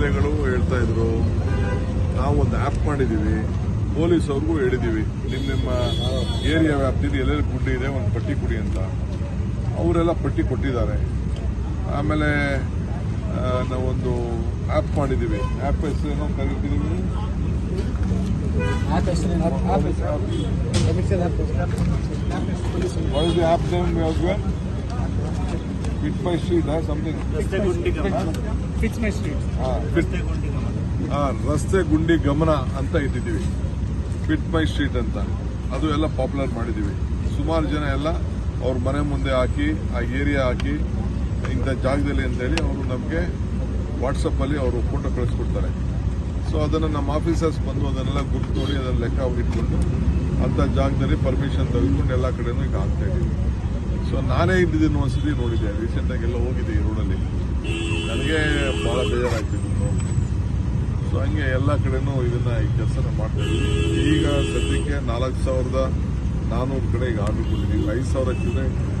L ಎಗಳು ಹೇಳ್ತಾ ಇದ್ರು ನಾವು ಒಂದು ಆ್ಯಪ್ ಮಾಡಿದ್ದೀವಿ ಪೊಲೀಸ್ ಅವ್ರಿಗೂ ಹೇಳಿದ್ದೀವಿ ನಿಮ್ಮ ನಿಮ್ಮ ಏರಿಯಾ ವ್ಯಾಪ್ತಿಯಲ್ಲಿ ಎಲ್ಲೆಲ್ಲಿ ಗುಡ್ಡಿ ಇದೆ ಒಂದು ಪಟ್ಟಿ ಕೊಡಿ ಅಂತ. ಅವರೆಲ್ಲ ಪಟ್ಟಿ ಕೊಟ್ಟಿದ್ದಾರೆ. ಆಮೇಲೆ ನಾವೊಂದು ಆ್ಯಪ್ ಮಾಡಿದ್ದೀವಿ ಆ್ಯಪ್ ಹೆಸರು ಏನೋ ಕರಿತಿದ್ದೀವಿ What is fix my street something. ಆ, ರಸ್ತೆ ಗುಂಡಿ ಗಮನ? ಅಂತ ಇಟ್ಟಿದ್ದೀವಿ. ಫಿಟ್ ಮೈ ಸ್ಟ್ರೀಟ್ ಅಂತ. ಅದು ಎಲ್ಲ ಪಾಪ್ಯುಲರ್ ಮಾಡಿದ್ದೀವಿ. ಸುಮಾರು ಜನ ಎಲ್ಲ ಅವ್ರ ಮನೆ ಮುಂದೆ ಹಾಕಿ ಆ ಏರಿಯಾ ಹಾಕಿ ಇಂಥ ಜಾಗದಲ್ಲಿ ಅಂತೇಳಿ ಅವರು ನಮಗೆ ವಾಟ್ಸಪ್ಪಲ್ಲಿ ಅವರು ಫೋಟೋ ಕಳಿಸ್ಕೊಡ್ತಾರೆ. ಸೊ ಅದನ್ನು ನಮ್ಮ ಆಫೀಸರ್ಸ್ ಬಂದು ಅದನ್ನೆಲ್ಲ ಗುರುತು ನೋಡಿ ಅದನ್ನು ಲೆಕ್ಕ ಇಟ್ಕೊಂಡು ಅಂಥ ಜಾಗದಲ್ಲಿ ಪರ್ಮಿಷನ್ ತೆಗೆದುಕೊಂಡು ಎಲ್ಲ ಕಡೆನೂ ಈಗ ಆಗ್ತಾ ಇದ್ದೀವಿ. ಸೊ ನಾನೇ ಇಲ್ಲಿದ್ದೀನಿ ಒಂದ್ಸತಿ ನೋಡಿದ್ದೆ. ರೀಸೆಂಟಾಗಿ ಎಲ್ಲ ಹೋಗಿದ್ದೆ ಈ ರೋಡಲ್ಲಿ ನನಗೆ ಭಾಳ ಬೇಜಾರಾಗ್ತಿತ್ತು. ಸೊ ಹಂಗೆ ಎಲ್ಲ ಕಡೆನೂ ಇದನ್ನ ಈ ಕೆಲಸನ ಮಾಡ್ತಾ ಇದ್ದೀವಿ ಈಗ ಸದ್ಯಕ್ಕೆ ನಾಲ್ಕು ಸಾವಿರದ ನಾನ್ನೂರು ಕಡೆ ಈಗ ಆರ್ಡರ್ ಕೊಟ್ಟಿದ್ದೀವಿ. ಐದು ಸಾವಿರ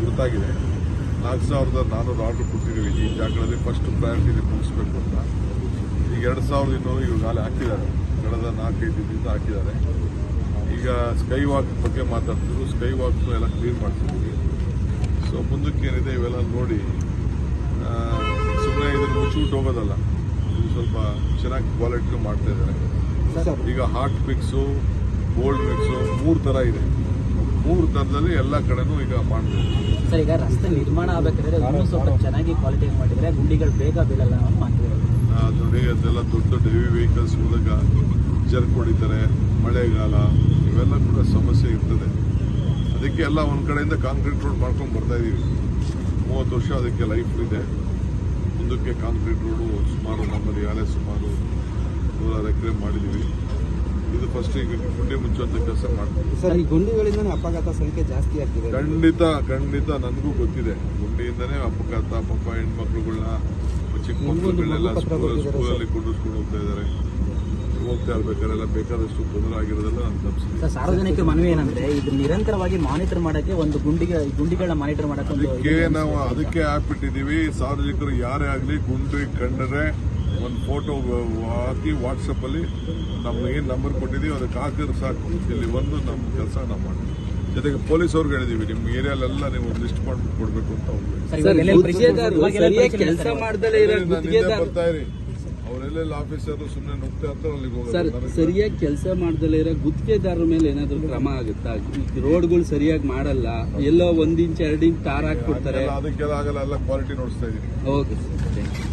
ಗುರುತಾಗಿದೆ. ನಾಲ್ಕು ಸಾವಿರದ ನಾನ್ನೂರು ಆರ್ಡರ್ ಕೊಟ್ಟಿದ್ದೀವಿ. ಈ ಜಾಗದಲ್ಲಿ ಫಸ್ಟ್ ಪ್ರಯಾರಿಟಿ ಮುಗಿಸ್ಬೇಕು ಅಂತ. ಈಗ ಎರಡು ಸಾವಿರದ ಇನ್ನೂರು ಅಲ್ಲಿ ಹಾಕಿದ್ದಾರೆ. ಕಳೆದ ನಾಲ್ಕೈದು ದಿನದಿಂದ ಹಾಕಿದ್ದಾರೆ. ಈಗ ಸ್ಕೈ ವಾಕ್ ಬಗ್ಗೆ ಮಾತಾಡ್ತಿದ್ರು. ಸ್ಕೈ ವಾಕ್ ಎಲ್ಲ ಕ್ಲೀನ್ ಮಾಡ್ತಿದ್ದೀವಿ ಮುಂದಕ್ಕೆ ಏನಿದೆ ಇವೆಲ್ಲ ನೋಡಿ ಸುಮ್ಮನೆ ಇದನ್ನು ಮುಚ್ಚಿಬಿಟ್ಟು ಹೋಗೋದಲ್ಲ. ಇದು ಸ್ವಲ್ಪ ಚೆನ್ನಾಗಿ ಕ್ವಾಲಿಟಿ ಮಾಡ್ತಾ ಇದ್ದಾರೆ. ಈಗ ಹಾಟ್ ಪಿಕ್ಸು ಗೋಲ್ಡ್ ಪಿಕ್ಸು ಮೂರು ಥರ ಇದೆ. ಮೂರು ಥರದಲ್ಲಿ ಎಲ್ಲ ಕಡೆನೂ ಈಗ ಮಾಡ್ತಾ ಇದ್ದಾರೆ. ಸರ್ ಈಗ ರಸ್ತೆ ನಿರ್ಮಾಣ ಆಗಬೇಕಾದ್ರೆ ಸ್ವಲ್ಪ ಚೆನ್ನಾಗಿ ಕ್ವಾಲಿಟಿ ಮಾಡಿದರೆ ಗುಂಡಿಗಳು ಬೇಗ ಬೀಳಲ್ಲ ಆ, ನೋಡಿ ಅದೆಲ್ಲ ದೊಡ್ಡ ದೊಡ್ಡ ಹೆವಿ ವೆಹಿಕಲ್ಸ್ ಮೂಲಕ ಜರ್ಕ್ ಹೊಡಿತಾರೆ ಮಳೆಗಾಲ ಇವೆಲ್ಲ ಕೂಡ ಸಮಸ್ಯೆ ಇರ್ತದೆ. ಅದಕ್ಕೆ ಎಲ್ಲ ಒಂದು ಕಡೆಯಿಂದ ಕಾಂಕ್ರೀಟ್ ರೋಡ್ ಮಾಡ್ಕೊಂಡು ಬರ್ತಾ ಇದೀವಿ. ಮೂವತ್ತು ವರ್ಷ ಅದಕ್ಕೆ ಲೈಫ್ ಇದೆ. ಮುಂದಕ್ಕೆ ಕಾಂಕ್ರೀಟ್ ರೋಡು ಸುಮಾರು ನಮ್ಮಲ್ಲಿ ಯಾರೇ ಸುಮಾರು ನೂರಾರು ಎಕರೆ ಮಾಡಿದ್ದೀವಿ ಇದು ಫಸ್ಟ್ ಈಗ ಗುಂಡಿ ಮುಚ್ಚುವಂಥ ಕೆಲಸ ಮಾಡ್ತೀವಿ. ಸರ್ ಈ ಗುಂಡಿಗಳಿಂದನೇ ಅಪಘಾತ ಸಂಖ್ಯೆ ಜಾಸ್ತಿ ಆಗ್ತಿದೆ. ಖಂಡಿತ ಖಂಡಿತ ನನಗೂ ಗೊತ್ತಿದೆ. ಗುಂಡಿಯಿಂದನೇ ಅಪಘಾತ ಪಾಪ ಹೆಣ್ಮಕ್ಳುಗಳನ್ನ ಚಿಕ್ಕ ಮಕ್ಕಳುಗಳನ್ನೆಲ್ಲ ಸ್ಕೂಲ್ ಸ್ಕೂಲಲ್ಲಿ ಕುಂಡಿಸ್ಕೊಂಡು ಹೋಗ್ತಾ ಇದ್ದಾರೆ. ಹೋಗ್ತಾ ಇರ್ಬೇಕಾರೆಲ್ಲ ಬೇಕಾದಷ್ಟು ತೊಂದರೆ ಆಗಿರೋದೆಲ್ಲ ನಾನು ತಪ್ಪಿಸಿದೆ ಸರ್ ಸಾರ್ವಜನಿಕರ ಮನವಿ ಏನಂದ್ರೆ ಇದು ನಿರಂತರವಾಗಿ ಮಾನಿಟರ್ ಮಾಡಕ್ಕೆ ಒಂದು ಗುಂಡಿಗೆ ಗುಂಡಿಗಳನ್ನ ಮಾನಿಟರ್ ಮಾಡಕ್ಕೆ ಒಂದು ಅದಕ್ಕೆ ನಾವು ಅದಕ್ಕೆ ಆಪ್ ಇಟ್ಟಿದ್ದೀವಿ ಸಾರ್ವಜನಿಕರು ಯಾರೇ ಆಗಲಿ ಗುಂಡಿ ಕಂಡರೆ ಒಂದು ಫೋಟೋ ಹಾಕಿ ವಾಟ್ಸಪ್ ಅಲ್ಲಿ ನಮ್ಗೆ ಏನು ನಂಬರ್ ಕೊಟ್ಟಿದ್ದೀವಿ. ಅದಕ್ಕೆ ಹಾಕಿದ್ರೆ ಸಾಕು. ಇಲ್ಲಿ ಒಂದು ನಮ್ಮ ಕೆಲಸ ನಾವು ಮಾಡ್ತೀವಿ. ಜೊತೆಗೆ ಪೊಲೀಸ್ ಅವ್ರಿಗೆ ಹೇಳಿದೀವಿ ನಿಮ್ಮ ಏರಿಯಾಲೆಲ್ಲ ನೀವು ಒಂದು ಲಿಸ್ಟ್ ಮಾಡ್ಬಿಟ್ಟು ಕೊಡಬೇಕು ಅಂತ ಬರ್ತಾ ಇರಿ. ಅವರೆಲ್ಲೆಲ್ಲ ಆಫೀಸರ್ ಸುಮ್ಮನೆ ನುಗ್ತಾ ಇರ್ತಾರೆ ಅಲ್ಲಿಗೆ ಸರ್ ಸರಿಯಾಗಿ ಕೆಲಸ ಮಾಡ್ದಲೇ ಇರೋ ಗುತ್ತಿಗೆದಾರರ ಮೇಲೆ ಏನಾದ್ರು ಕ್ರಮ ಆಗುತ್ತಾ? ರೋಡ್ಗಳು ಸರಿಯಾಗಿ ಮಾಡಲ್ಲ ಎಲ್ಲೋ ಒಂದ್ ಇಂಚ್ ಎರಡು ಇಂಚ್ ತಾರ್ ಹಾಕ್ಬಿಡ್ತಾರೆ. ಅದಕ್ಕೆಲ್ಲ ಆಗಲ್ಲ ಎಲ್ಲ ಕ್ವಾಲಿಟಿ ನೋಡಿಸ್ತಾ ಓಕೆ ಸರ್